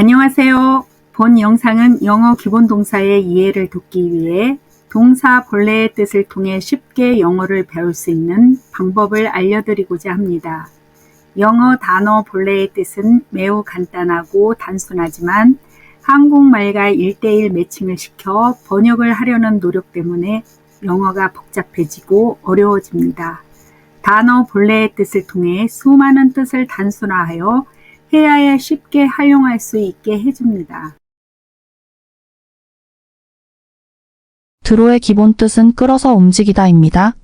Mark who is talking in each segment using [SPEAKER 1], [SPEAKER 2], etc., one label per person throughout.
[SPEAKER 1] 안녕하세요. 본 영상은 영어 기본 동사의 이해를 돕기 위해 동사 본래의 뜻을 통해 쉽게 영어를 배울 수 있는 방법을 알려드리고자 합니다. 영어 단어 본래의 뜻은 매우 간단하고 단순하지만 한국말과 1대1 매칭을 시켜 번역을 하려는 노력 때문에 영어가 복잡해지고 어려워집니다. 단어 본래의 뜻을 통해 수많은 뜻을 단순화하여 해야에 쉽게 활용할 수 있게 해줍니다.
[SPEAKER 2] 드로의 기본 뜻은 끌어서 움직이다입니다.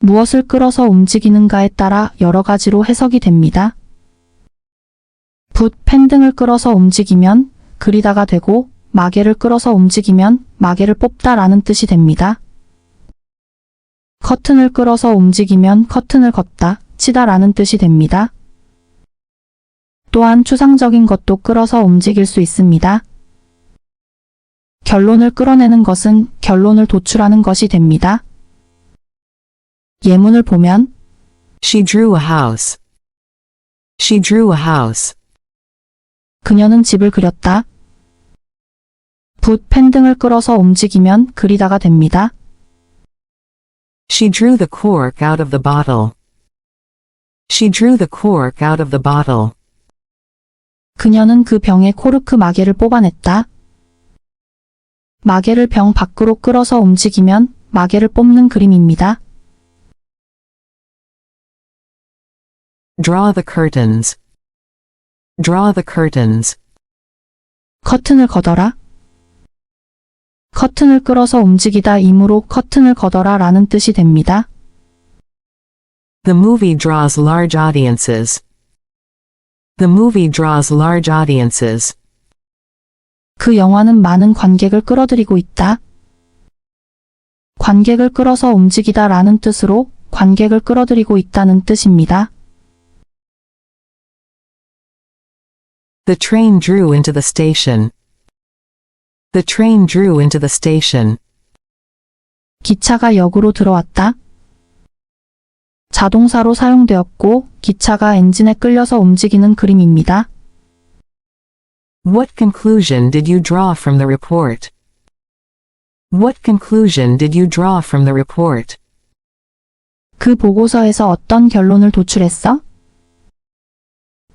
[SPEAKER 2] 무엇을 끌어서 움직이는가에 따라 여러 가지로 해석이 됩니다. 붓, 펜 등을 끌어서 움직이면 그리다가 되고 마개를 끌어서 움직이면 마개를 뽑다라는 뜻이 됩니다. 커튼을 끌어서 움직이면 커튼을 걷다, 치다라는 뜻이 됩니다. 또한 추상적인 것도 끌어서 움직일 수 있습니다. 결론을 끌어내는 것은 결론을 도출하는 것이 됩니다. 예문을 보면
[SPEAKER 3] She drew a house. She drew a house.
[SPEAKER 2] 그녀는 집을 그렸다. 붓, 펜 등을 끌어서 움직이면 그리다가 됩니다.
[SPEAKER 3] She drew the cork out of the bottle. She drew the cork out of the bottle.
[SPEAKER 2] 그녀는 그 병의 코르크 마개를 뽑아냈다. 마개를 병 밖으로 끌어서 움직이면 마개를 뽑는 그림입니다.
[SPEAKER 3] Draw the curtains. Draw the curtains.
[SPEAKER 2] 커튼을 걷어라. 커튼을 끌어서 움직이다 이므로 커튼을 걷어라 라는 뜻이 됩니다.
[SPEAKER 3] The movie draws large audiences. The movie draws large audiences.
[SPEAKER 2] 그 영화는 많은 관객을 끌어들이고 있다. 관객을 끌어서 움직이다 라는 뜻으로 관객을 끌어들이고 있다는 뜻입니다.
[SPEAKER 3] The train drew into the station. The train drew into the station.
[SPEAKER 2] 기차가 역으로 들어왔다. 자동사로 사용되었고 기차가 엔진에 끌려서 움직이는 그림입니다.
[SPEAKER 3] What conclusion did you draw from the report? What conclusion did you draw from the report?
[SPEAKER 2] 그 보고서에서 어떤 결론을 도출했어?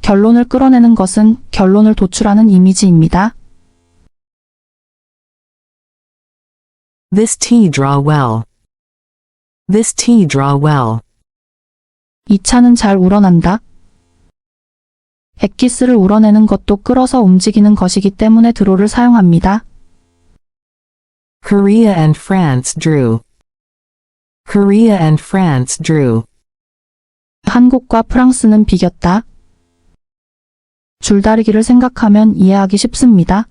[SPEAKER 2] 결론을 끌어내는 것은 결론을 도출하는 이미지입니다.
[SPEAKER 3] This tea draw well. This tea draw well.
[SPEAKER 2] 이 차는 잘 우러난다. 액기스를 우러내는 것도 끌어서 움직이는 것이기 때문에 드로를 사용합니다.
[SPEAKER 3] Korea and France drew. Korea and France drew.
[SPEAKER 2] 한국과 프랑스는 비겼다. 줄다리기를 생각하면 이해하기 쉽습니다.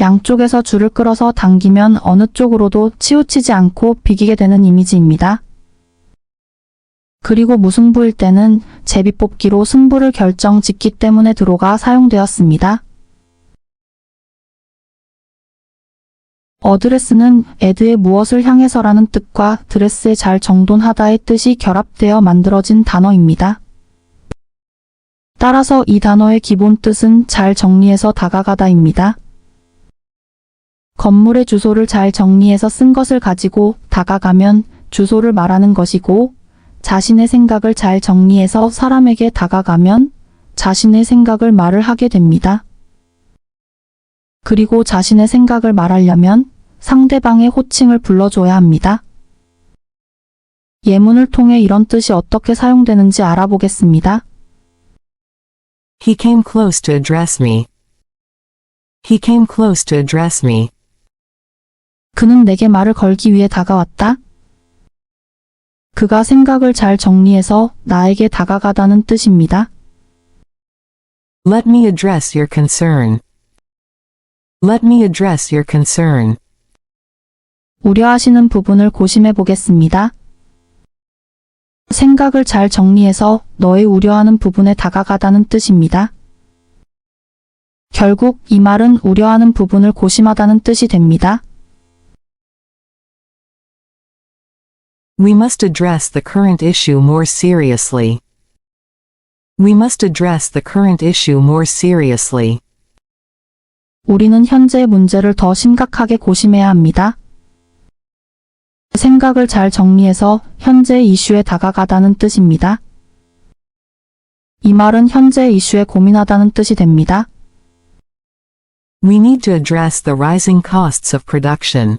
[SPEAKER 2] 양쪽에서 줄을 끌어서 당기면 어느 쪽으로도 치우치지 않고 비기게 되는 이미지입니다. 그리고 무승부일 때는 제비뽑기로 승부를 결정 짓기 때문에 드로가 사용되었습니다. 어드레스는 에드의 무엇을 향해서라는 뜻과 드레스에 잘 정돈하다의 뜻이 결합되어 만들어진 단어입니다. 따라서 이 단어의 기본 뜻은 잘 정리해서 다가가다입니다. 건물의 주소를 잘 정리해서 쓴 것을 가지고 다가가면 주소를 말하는 것이고 자신의 생각을 잘 정리해서 사람에게 다가가면 자신의 생각을 말을 하게 됩니다. 그리고 자신의 생각을 말하려면 상대방의 호칭을 불러줘야 합니다. 예문을 통해 이런 뜻이 어떻게 사용되는지 알아보겠습니다.
[SPEAKER 3] He came close to address me. He came close to address me.
[SPEAKER 2] 그는 내게 말을 걸기 위해 다가왔다. 그가 생각을 잘 정리해서 나에게 다가가다는 뜻입니다.
[SPEAKER 3] Let me address your concern. Let me address your concern.
[SPEAKER 2] 우려하시는 부분을 고심해 보겠습니다. 생각을 잘 정리해서 너의 우려하는 부분에 다가가다는 뜻입니다. 결국 이 말은 우려하는 부분을 고심하다는 뜻이 됩니다.
[SPEAKER 3] We must address the current issue more seriously. We must address the current issue more seriously.
[SPEAKER 2] 우리는 현재의 문제를 더 심각하게 고심해야 합니다. 생각을 잘 정리해서 현재의 이슈에 다가가다는 뜻입니다. 이 말은 현재의 이슈에 고민하다는 뜻이 됩니다.
[SPEAKER 3] We need to address the rising costs of production.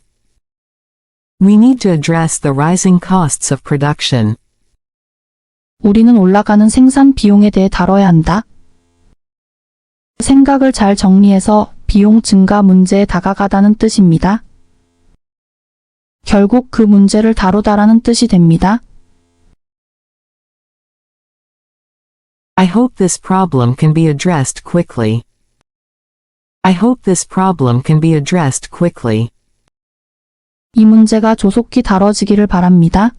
[SPEAKER 3] We need to address the rising costs of production.
[SPEAKER 2] 우리는 올라가는 생산 비용에 대해 다뤄야 한다. 생각을 잘 정리해서 비용 증가 문제에 다가가다는 뜻입니다. 결국 그 문제를 다루다라는 뜻이 됩니다.
[SPEAKER 3] I hope this problem can be addressed quickly. I hope this problem can be addressed quickly.
[SPEAKER 2] 이 문제가 조속히 다뤄지기를 바랍니다.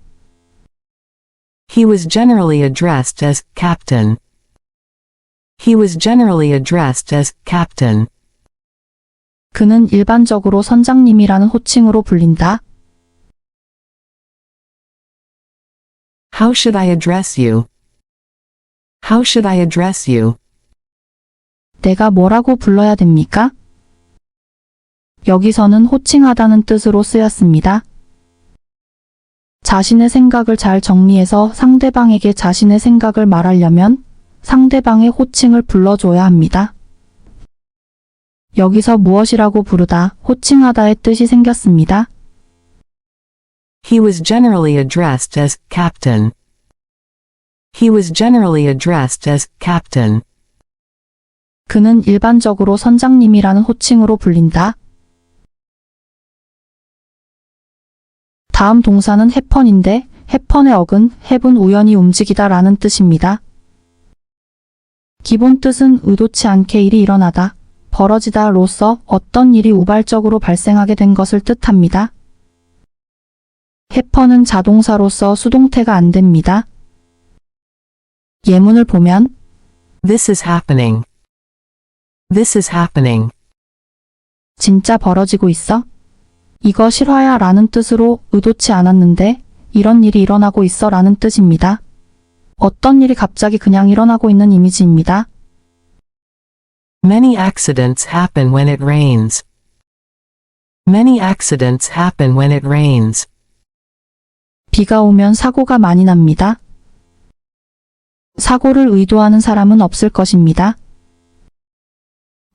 [SPEAKER 3] He was generally addressed as Captain. He was generally addressed as Captain.
[SPEAKER 2] 그는 일반적으로 선장님이라는 호칭으로 불린다.
[SPEAKER 3] How should I address you? How should I address you?
[SPEAKER 2] 내가 뭐라고 불러야 됩니까? 여기서는 호칭하다는 뜻으로 쓰였습니다. 자신의 생각을 잘 정리해서 상대방에게 자신의 생각을 말하려면 상대방의 호칭을 불러줘야 합니다. 여기서 무엇이라고 부르다, 호칭하다의 뜻이 생겼습니다.
[SPEAKER 3] He was generally addressed as Captain. He was generally addressed as Captain.
[SPEAKER 2] 그는 일반적으로 선장님이라는 호칭으로 불린다. 다음 동사는 해펀인데 해펀의 어근 해분 우연히 움직이다 라는 뜻입니다. 기본 뜻은 의도치 않게 일이 일어나다, 벌어지다 로서 어떤 일이 우발적으로 발생하게 된 것을 뜻합니다. 해펀은 자동사로서 수동태가 안 됩니다. 예문을 보면
[SPEAKER 3] This is happening. This is happening.
[SPEAKER 2] 진짜 벌어지고 있어? 이거 실화야 라는 뜻으로 의도치 않았는데 이런 일이 일어나고 있어 라는 뜻입니다. 어떤 일이 갑자기 그냥 일어나고 있는 이미지입니다.
[SPEAKER 3] Many accidents happen when it rains. Many accidents happen when it rains.
[SPEAKER 2] 비가 오면 사고가 많이 납니다. 사고를 의도하는 사람은 없을 것입니다.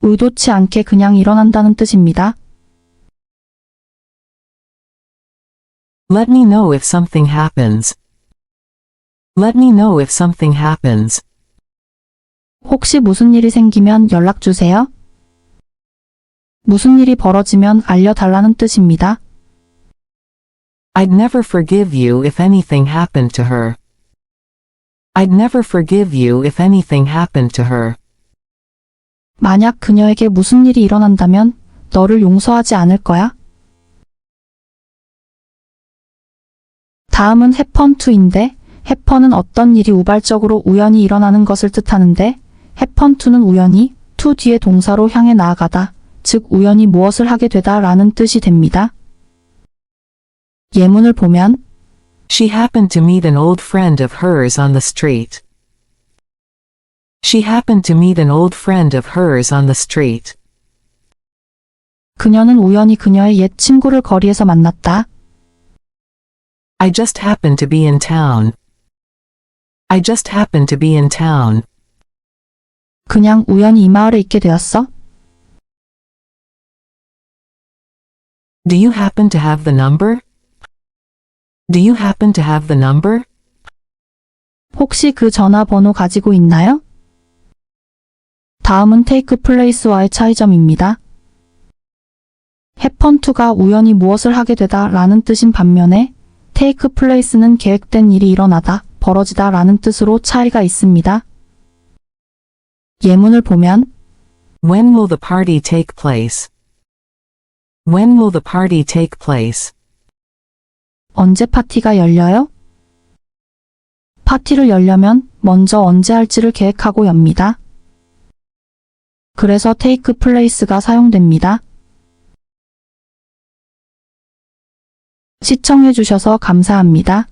[SPEAKER 2] 의도치 않게 그냥 일어난다는 뜻입니다.
[SPEAKER 3] Let me know if something happens. Let me know if something happens.
[SPEAKER 2] 혹시 무슨 일이 생기면 연락 주세요. 무슨 일이 벌어지면 알려달라는 뜻입니다.
[SPEAKER 3] I'd never forgive you if anything happened to her. I'd never forgive you if anything happened to her.
[SPEAKER 2] 만약 그녀에게 무슨 일이 일어난다면 너를 용서하지 않을 거야? 다음은 happen to인데 happen은 어떤 일이 우발적으로 우연히 일어나는 것을 뜻하는데 happen to는 우연히 to 뒤에 동사로 향해 나아가다, 즉 우연히 무엇을 하게 되다 라는 뜻이 됩니다. 예문을 보면
[SPEAKER 3] She happened to meet an old friend of hers on the street. She happened to meet an old friend of hers on the street.
[SPEAKER 2] 그녀는 우연히 그녀의 옛 친구를 거리에서 만났다.
[SPEAKER 3] I just happened to be in town. I just happened to be in town.
[SPEAKER 2] 그냥 우연히 이 마을에 있게 되었어?
[SPEAKER 3] Do you happen to have the number? Do you happen to have the number?
[SPEAKER 2] 혹시 그 전화번호 가지고 있나요? 다음은 take place와의 차이점입니다. happen to가 우연히 무엇을 하게 되다 라는 뜻인 반면에 take place는 계획된 일이 일어나다, 벌어지다 라는 뜻으로 차이가 있습니다. 예문을 보면
[SPEAKER 3] When will the party take place? When will the party take place?
[SPEAKER 2] 언제 파티가 열려요? 파티를 열려면 먼저 언제 할지를 계획하고 엽니다. 그래서 take place가 사용됩니다. 시청해주셔서 감사합니다.